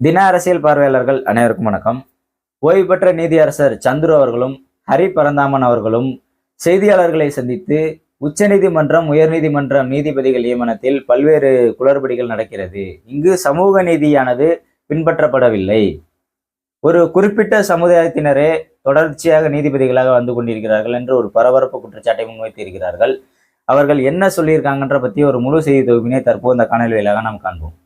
தின அரசியல் பார்வையாளர்கள் அனைவருக்கும் வணக்கம். ஓய்வு பெற்ற நீதியரசர் சந்துரு அவர்களும் ஹரி பரந்தாமன் அவர்களும் செய்தியாளர்களை சந்தித்து உச்சநீதிமன்றம் உயர்நீதிமன்றம் நீதிபதிகள் நியமனத்தில் பல்வேறு குளறுபடிகள் நடக்கிறது. இங்கு சமூக நீதியானது பின்பற்றப்படவில்லை. ஒரு குறிப்பிட்ட சமுதாயத்தினரே தொடர்ச்சியாக நீதிபதிகளாக வந்து கொண்டிருக்கிறார்கள் என்று ஒரு பரபரப்பு குற்றச்சாட்டை முன்வைத்திருக்கிறார்கள் அவர்கள் என்ன சொல்லியிருக்காங்கன்ற பற்றி ஒரு முழு செய்தி தொகுப்பினை தற்போது இந்த காணொலி வாயிலாக நாம் காண்போம்.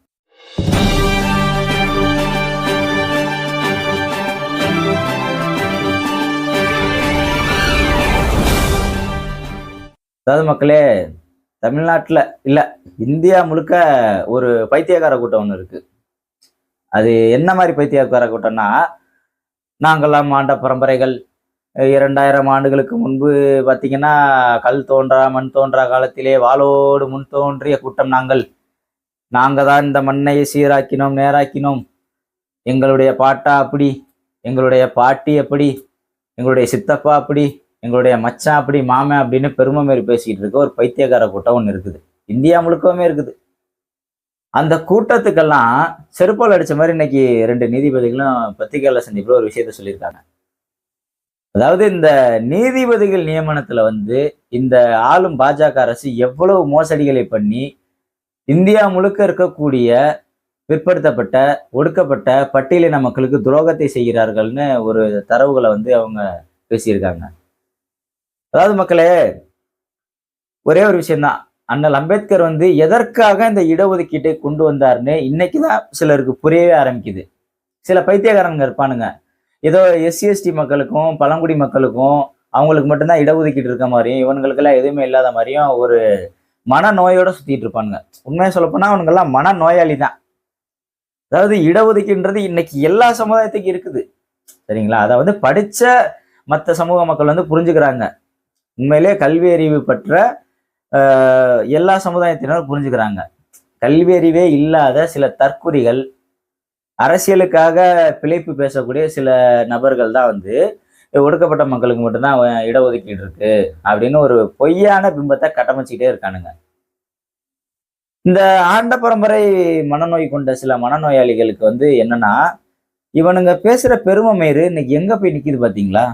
அதாவது மக்களே தமிழ்நாட்டில் இல்லை இந்தியா முழுக்க ஒரு பைத்தியக்கார கூட்டம் ஒன்று இருக்குது அது என்ன மாதிரி பைத்தியக்கார கூட்டம்னா நாங்கள்லாம் ஆண்ட பரம்பரைகள். இரண்டாயிரம் ஆண்டுகளுக்கு முன்பு பார்த்தீங்கன்னா கல் தோன்றா மண் தோன்றா காலத்திலே வாளோடு முன் தோன்றிய கூட்டம் நாங்கள். நாங்கள் தான் இந்த மண்ணை சீராக்கினோம் நேராக்கினோம். எங்களுடைய பாட்டா அப்படி எங்களுடைய பாட்டி அப்படி எங்களுடைய சித்தப்பா அப்படி எங்களுடைய மச்சான் அப்படி மாமன் அப்படின்னு பெருமை மாரி பேசிக்கிட்டு இருக்க ஒரு பைத்தியக்கார கூட்டம் ஒன்று இருக்குது. இந்தியா முழுக்கவுமே இருக்குது. அந்த கூட்டத்துக்கெல்லாம் செருப்பால் அடித்த மாதிரி இன்னைக்கு ரெண்டு நீதிபதிகளும் பத்திரிகையாளர் சந்திப்பில் ஒரு விஷயத்த சொல்லியிருக்காங்க. அதாவது இந்த நீதிபதிகள் நியமனத்தில் வந்து இந்த ஆளும் பாஜக அரசு எவ்வளவு மோசடிகளை பண்ணி இந்தியா முழுக்க இருக்கக்கூடிய பிற்படுத்தப்பட்ட ஒடுக்கப்பட்ட பட்டியலின மக்களுக்கு துரோகத்தை செய்கிறார்கள்னு ஒரு தரவுகளை வந்து அவங்க பேசியிருக்காங்க. அதாவது மக்களே ஒரே ஒரு விஷயம்தான். அண்ணல் அம்பேத்கர் வந்து எதற்காக இந்த இடஒதுக்கீட்டை கொண்டு வந்தாருன்னு இன்னைக்கு தான் சிலருக்கு புரியவே ஆரம்பிக்குது. சில பைத்தியக்காரங்க இருப்பானுங்க. ஏதோ எஸ்சி எஸ்டி மக்களுக்கும் பழங்குடி மக்களுக்கும் அவங்களுக்கு மட்டும்தான் இடஒதுக்கீடு இருக்க மாதிரியும் இவங்களுக்கெல்லாம் எதுவுமே இல்லாத மாதிரியும் ஒரு மனநோயோட சுத்திட்டு இருப்பானுங்க. உண்மையாக சொல்லப்போனா அவனுங்கெல்லாம் மனநோயாளி தான் அதாவது இடஒதுக்கீடுன்றது இன்னைக்கு எல்லா சமுதாயத்துக்கும் இருக்குது. சரிங்களா? அதை வந்து படிச்ச மற்ற சமூக மக்கள் வந்து புரிஞ்சுக்கிறாங்க. உண்மையிலே கல்வி அறிவு பற்ற ஆஹ், எல்லா சமுதாயத்தினரும் புரிஞ்சுக்கிறாங்க. கல்வி அறிவே இல்லாத சில தற்குறிகள் அரசியலுக்காக பிழைப்பு பேசக்கூடிய சில நபர்கள் தான் வந்து ஒடுக்கப்பட்ட மக்களுக்கு மட்டும்தான் அவன் இடஒதுக்கீடு இருக்கு அப்படின்னு ஒரு பொய்யான பிம்பத்தை கட்டமைச்சிக்கிட்டே இருக்கானுங்க. இந்த ஆண்ட பரம்பரை மனநோய் கொண்ட சில மனநோயாளிகளுக்கு வந்து என்னன்னா இவனுங்க பேசுற பெருமை மேறு இன்னைக்கு எங்க போய் நிக்குது பாத்தீங்களா?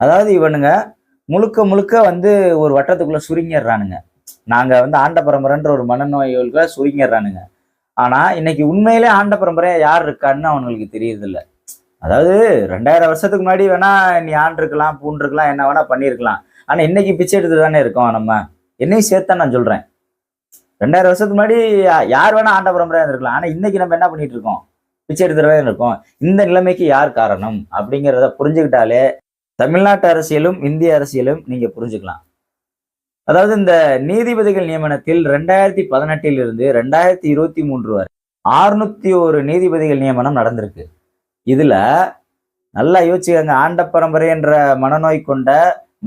அதாவது இவனுங்க முழுக்க முழுக்க வந்து ஒரு வட்டத்துக்குள்ளே சுருங்கிடுறானுங்க. நாங்கள் வந்து ஆண்ட பரம்பரைன்ற ஒரு மனநோய்களுக்கு சுருங்கிடுறானுங்க. ஆனால் இன்னைக்கு உண்மையிலே ஆண்ட பரம்பரையாக யார் இருக்கான்னு அவனுங்களுக்கு தெரியுது அதாவது ரெண்டாயிரம் வருஷத்துக்கு முன்னாடி வேணா நீ ஆண்டிருக்கலாம் பூண்டிருக்கலாம் என்ன வேணா பண்ணியிருக்கலாம். ஆனால் இன்னைக்கு பிச்சை எடுத்து தானே இருக்கோம் நம்ம. என்னையும் சேர்த்தான் நான் சொல்கிறேன் ரெண்டாயிரம் வருஷத்துக்கு முன்னாடி யார் வேணா ஆண்ட பரம்பரையாக இருந்திருக்கலாம். ஆனால் இன்னைக்கு நம்ம என்ன பண்ணிட்டு இருக்கோம்? பிச்சை எடுத்துட்டு தான் இருக்கோம். இந்த நிலைமைக்கு யார் காரணம்? அப்படிங்கிறத புரிஞ்சுக்கிட்டாலே தமிழ்நாட்டு அரசியலும் இந்திய அரசியலும் நீங்க புரிஞ்சுக்கலாம். அதாவது இந்த நீதிபதிகள் நியமனத்தில் ரெண்டாயிரத்தி பதினெட்டில் இருந்து ரெண்டாயிரத்தி இருபத்தி மூன்று வரை ஆறுநூத்தி ஒரு நீதிபதிகள் நியமனம் நடந்திருக்கு. இதுல நல்லா யோசிச்சுக்கங்க ஆண்ட பரம்பரை என்ற மனநோய் கொண்ட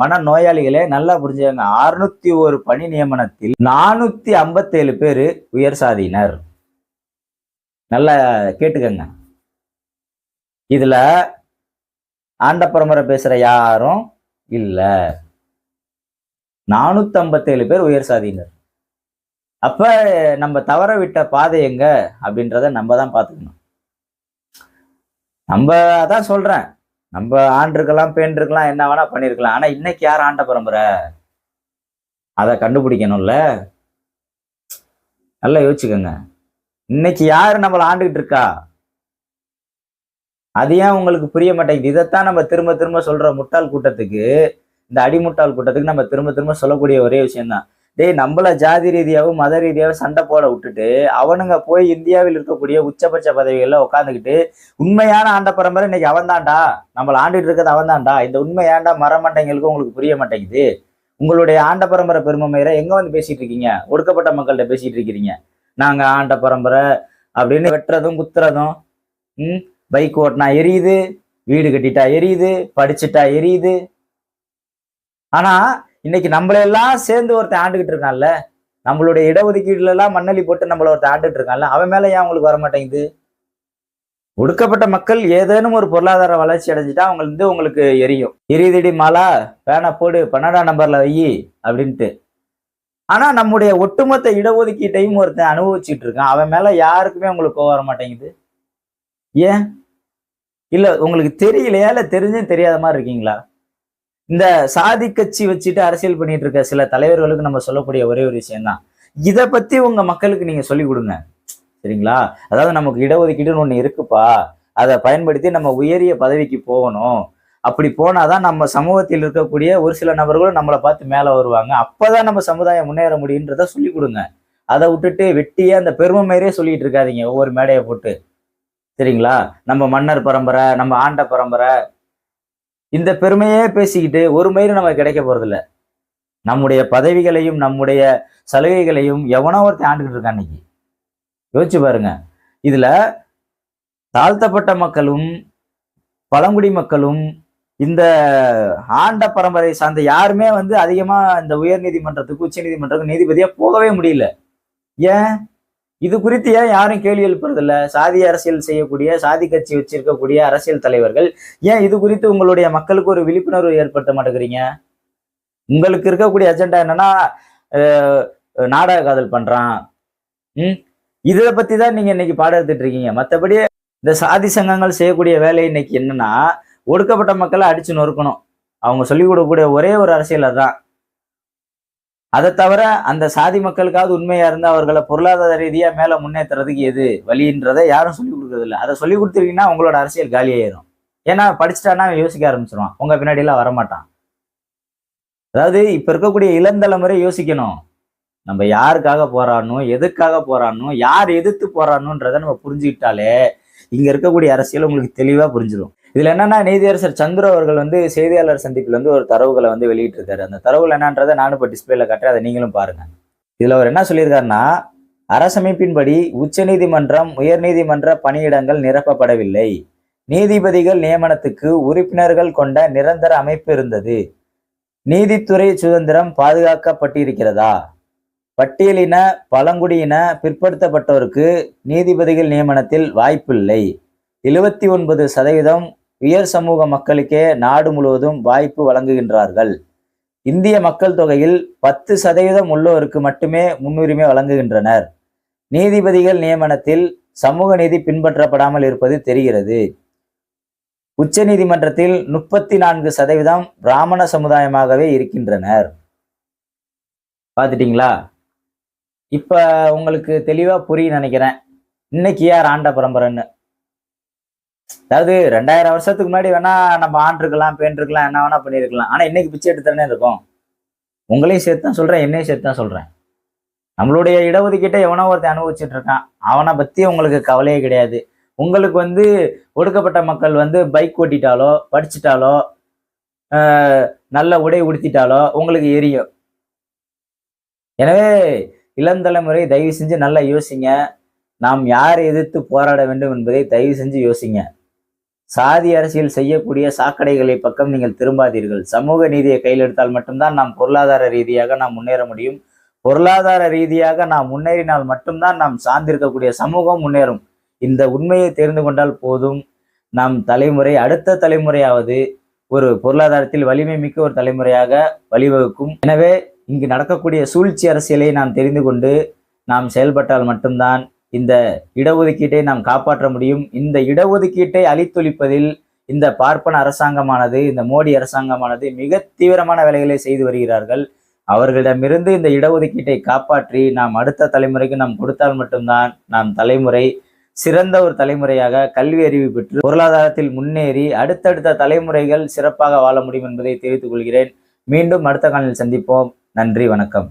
மனநோயாளிகளே நல்லா புரிஞ்சுக்கங்க அறுநூத்தி ஒரு பணி நியமனத்தில் நானூத்தி ஐம்பத்தேழு பேர் உயர் சாதியினர். நல்லா கேட்டுக்கங்க. இதுல ஆண்ட பரம்பரை பேசுகிற யாரும் இல்லை. நானூற்றம்பத்தேழு ஐம்பத்தேழு பேர் உயர் சாதியினர். அப்போ நம்ம தவற விட்ட பாதை எங்க அப்படின்றத நம்ம தான் பார்த்துக்கணும். நம்ம அதான் சொல்கிறேன் நம்ம ஆண்டிருக்கலாம் பெண்ணிருக்கலாம் என்ன வேணால் பண்ணியிருக்கலாம் ஆனால் இன்னைக்கு யார் ஆண்ட பரம்பரை அதை கண்டுபிடிக்கணும்ல. நல்லா யோசிச்சுக்கோங்க. இன்னைக்கு யார் நம்மளை ஆண்டுகிட்டு இருக்கா? அது ஏன் உங்களுக்கு புரிய மாட்டேங்குது? இதைத்தான் நம்ம திரும்ப திரும்ப சொல்ற முட்டாள் கூட்டத்துக்கு இந்த அடிமுட்டாள் கூட்டத்துக்கு நம்ம திரும்ப திரும்ப சொல்லக்கூடிய ஒரே விஷயம்தான். டேய் நம்மள ஜாதி ரீதியாகவும் மத ரீதியாகவும் சண்டை போட விட்டுட்டு அவனுங்க போய் இந்தியாவில் இருக்கக்கூடிய உச்சபட்ச பதவிகள்ல உட்காந்துக்கிட்டு உண்மையான ஆண்ட பரம்பரை இன்னைக்கு அவன்தான்டா. நம்மள ஆண்டுட்டு இருக்கிறது அவன்தான்டா. இந்த உண்மை ஏன்டா மரமண்டைங்களுக்கு உங்களுக்கு புரிய மாட்டேங்குது? உங்களுடைய ஆண்ட பரம்பரை பெருமை எங்க வந்து பேசிட்டு இருக்கீங்க? ஒடுக்கப்பட்ட மக்கள்கிட்ட பேசிட்டு இருக்கிறீங்க. நாங்க ஆண்ட பரம்பரை அப்படின்னு வெட்டுறதும் குத்துறதும் ம்? பைக் ஓட்டினா எரியுது வீடு கட்டிட்டா எரியுது படிச்சுட்டா எரியுது. ஆனா இன்னைக்கு நம்மளெல்லாம் சேர்ந்து ஒருத்தன் ஆண்டுகிட்டு இருக்கான்ல நம்மளுடைய இடஒதுக்கீடுல எல்லாம் மண்ணலி போட்டு நம்மள ஒருத்தன் ஆண்டுகிட்டு இருக்கான்ல அவன் மேல ஏன் அவங்களுக்கு வர மாட்டேங்குது ஒடுக்கப்பட்ட மக்கள் ஏதேனும் ஒரு பொருளாதார வளர்ச்சி அடைஞ்சிட்டா அவங்க வந்து உங்களுக்கு எரியும். எரியுதடி மாலா பேனை போடு பன்னெண்டாம் நம்பர்ல வை அப்படின்ட்டு. ஆனா நம்முடைய ஒட்டுமொத்த இடஒதுக்கீட்டையும் ஒருத்தன் அனுபவிச்சுட்டு இருக்கான் அவன் மேல யாருக்குமே உங்களுக்கு கோவ வர மாட்டேங்குது ஏன்? இல்லை உங்களுக்கு தெரியலையா? இல்லை தெரிஞ்சும் தெரியாத மாதிரி இருக்கீங்களா? இந்த சாதி கட்சி வச்சுட்டு அரசியல் பண்ணிட்டு இருக்க சில தலைவர்களுக்கு நம்ம சொல்லக்கூடிய ஒரே ஒரு விஷயம் தான் இதை பத்தி உங்க மக்களுக்கு நீங்க சொல்லிக் கொடுங்க. சரிங்களா? அதாவது நமக்கு இடஒதுக்கீடுன்னு ஒண்ணு இருக்குப்பா. அதை பயன்படுத்தி நம்ம உயரிய பதவிக்கு போகணும். அப்படி போனாதான் நம்ம சமூகத்தில் இருக்கக்கூடிய ஒரு சில நபர்களும் நம்மளை பார்த்து மேலே வருவாங்க. அப்பதான் நம்ம சமுதாயம் முன்னேற முடியுன்றத சொல்லி கொடுங்க. அதை விட்டுட்டு வெட்டியே அந்த பெருமை மாதிரியே சொல்லிட்டு இருக்காதீங்க. ஒவ்வொரு மேடையை போட்டு. சரிங்களா நம்ம மன்னர் பரம்பரை நம்ம ஆண்ட பரம்பரை. இந்த பெருமையே பேசிக்கிட்டு ஒரு மயிரும் நமக்கு கிடைக்க போறதில்ல. நம்முடைய பதவிகளையும் நம்முடைய சலுகைகளையும் எவனோ ஒருத்தன் ஆண்டுகிட்டு இருக்கான் இன்னைக்கு. யோசிச்சு பாருங்க. இதுல தாழ்த்தப்பட்ட மக்களும் பழங்குடி மக்களும் இந்த ஆண்ட பரம்பரை சார்ந்த யாருமே வந்து அதிகமா இந்த உயர் நீதிமன்றத்துக்கு உச்ச நீதிமன்றத்துக்கு நீதிபதியா போகவே முடியல. ஏன்? இது குறித்து ஏன் யாரும் கேள்வி எழுப்புறதில்ல? சாதி அரசியல் செய்யக்கூடிய சாதி கட்சி வச்சிருக்கக்கூடிய அரசியல் தலைவர்கள் ஏன் இது குறித்து உங்களுடைய மக்களுக்கு ஒரு விழிப்புணர்வு ஏற்படுத்த மாட்டேங்கிறீங்க? உங்களுக்கு இருக்கக்கூடிய அஜெண்டா என்னன்னா நாடக காதல் பண்றான். ம்? இதை பத்தி தான் நீங்க இன்னைக்கு பாடம் எடுத்துட்டு இருக்கீங்க. மற்றபடி இந்த சாதி சங்கங்கள் செய்யக்கூடிய வேலை இன்னைக்கு என்னன்னா ஒடுக்கப்பட்ட மக்களை அடிச்சு நொறுக்கணும். அவங்க சொல்லிக் கொடுக்கக்கூடிய ஒரே ஒரு அரசியல் அதுதான் அதை தவிர அந்த சாதி மக்களுக்காவது உண்மையா இருந்து அவர்களை பொருளாதார ரீதியாக மேலே முன்னேற்றுறதுக்கு எது வழின்றதை யாரும் சொல்லிக் கொடுக்கறது இல்லை அதை சொல்லி கொடுத்துருக்கீங்கன்னா உங்களோட அரசியல் காலியாயிரும். ஏன்னா படிச்சுட்டான்னா அவன் யோசிக்க ஆரம்பிச்சிருவான். உங்க பின்னாடியெல்லாம் வரமாட்டான். அதாவது இப்ப இருக்கக்கூடிய இளந்தலைமுறை யோசிக்கணும். நம்ம யாருக்காக போராடணும் எதுக்காக போராடணும் யார் எதிர்த்து போராடணுன்றதை நம்ம புரிஞ்சுக்கிட்டாலே இங்க இருக்கக்கூடிய அரசியல் உங்களுக்கு தெளிவா புரிஞ்சிடும் இதுல என்னன்னா நீதியரசர் சந்திர அவர்கள் வந்து செய்தியாளர் சந்திப்பில் வந்து ஒரு தரவுகளை வந்து வெளியிட்டிருக்காரு. அந்த தரவுகள் என்னன்றதை நானும் இப்போ டிஸ்பிளேல காட்டுறேன். அதை நீங்களும் பாருங்க. இதுல அவர் என்ன சொல்லியிருக்காருன்னா அரசமைப்பின்படி உச்சநீதிமன்றம் உயர்நீதிமன்ற பணியிடங்கள் நிரப்பப்படவில்லை. நீதிபதிகள் நியமனத்துக்கு உறுப்பினர்கள் கொண்ட நிரந்தர அமைப்பு இருந்தது. நீதித்துறை சுதந்திரம் பாதுகாக்கப்பட்டிருக்கிறதா? பட்டியலின பழங்குடியின பிற்படுத்தப்பட்டோருக்கு நீதிபதிகள் நியமனத்தில் வாய்ப்பில்லை. எழுபத்தி ஒன்பது சதவீதம் உயர் சமூக மக்களுக்கே நாடு முழுவதும் வாய்ப்பு வழங்குகின்றார்கள். இந்திய மக்கள் தொகையில் பத்து சதவீதம் உள்ளோருக்கு மட்டுமே முன்னுரிமை வழங்குகின்றனர். நீதிபதிகள் நியமனத்தில் சமூக நீதி பின்பற்றப்படாமல் இருப்பது தெரிகிறது. உச்ச நீதிமன்றத்தில் முப்பத்தி நான்கு சதவீதம் பிராமண சமுதாயமாகவே இருக்கின்றனர். பார்த்துட்டீங்களா? இப்ப உங்களுக்கு தெளிவா புரியும் நினைக்கிறேன். இன்னைக்கு யார் ஆண்ட பரம்பரைன்னு? அதாவது ரெண்டாயிரம் வருஷத்துக்கு முன்னாடி வேணா நம்ம ஆண்ட்ருக்கலாம் பெண் இருக்கலாம் என்ன வேணா பண்ணியிருக்கலாம். ஆனா இன்னைக்கு பிச்சை எடுத்தானே இருக்கும்? உங்களையும் சேர்த்து தான் சொல்றேன் என்னையும் சேர்த்து தான் சொல்றேன். நம்மளுடைய இடஒதுக்கீட்டை எவனோ ஒருத்தன் அனுபவிச்சுட்டு இருக்கான். அவனை பத்தி உங்களுக்கு கவலையே கிடையாது. உங்களுக்கு வந்து ஒடுக்கப்பட்ட மக்கள் வந்து பைக் ஓட்டிட்டாலோ படிச்சிட்டாலோ ஆஹ், நல்ல உடை உடுத்திட்டாலோ உங்களுக்கு எரியும். எனவே இளம் தலைமுறை தயவு செஞ்சு நல்லா யோசிங்க. நாம் யாரை எதிர்த்து போராட வேண்டும் என்பதை தயவு செஞ்சு யோசிங்க. சாதி அரசியல் செய்யக்கூடிய சாக்கடைகளை பக்கம் நீங்கள் திரும்பாதீர்கள். சமூக நீதியை கையில் எடுத்தால் மட்டும்தான் நாம் பொருளாதார ரீதியாக நாம் முன்னேற முடியும். பொருளாதார ரீதியாக நாம் முன்னேறினால் மட்டும்தான் நாம் சார்ந்திருக்கக்கூடிய சமூகம் முன்னேறும். இந்த உண்மையை தெரிந்து கொண்டால் போதும். நம் தலைமுறை அடுத்த தலைமுறையாவது ஒரு பொருளாதாரத்தில் வலிமை மிக்க ஒரு தலைமுறையாக வழிவகுக்கும். எனவே இங்கு நடக்கக்கூடிய சூழ்ச்சி அரசியலை நாம் தெரிந்து கொண்டு நாம் செயல்பட்டால் மட்டும்தான் இந்த இடஒதுக்கீட்டை நாம் காப்பாற்ற முடியும். இந்த இடஒதுக்கீட்டை அழித்தொழிப்பதில் இந்த பார்ப்பன அரசாங்கமானது இந்த மோடி அரசாங்கமானது மிக தீவிரமான வேலைகளை செய்து வருகிறார்கள். அவர்களிடமிருந்து இந்த இடஒதுக்கீட்டை காப்பாற்றி நாம் அடுத்த தலைமுறைக்கு நாம் கொடுத்தால் மட்டும்தான் நாம் தலைமுறை சிறந்த ஒரு தலைமுறையாக கல்வி அறிவு பெற்று பொருளாதாரத்தில் முன்னேறி அடுத்தடுத்த தலைமுறைகள் சிறப்பாக வாழ முடியும் என்பதை தெரிவித்துக் கொள்கிறேன். மீண்டும் அடுத்த காலில் சந்திப்போம். நன்றி வணக்கம்.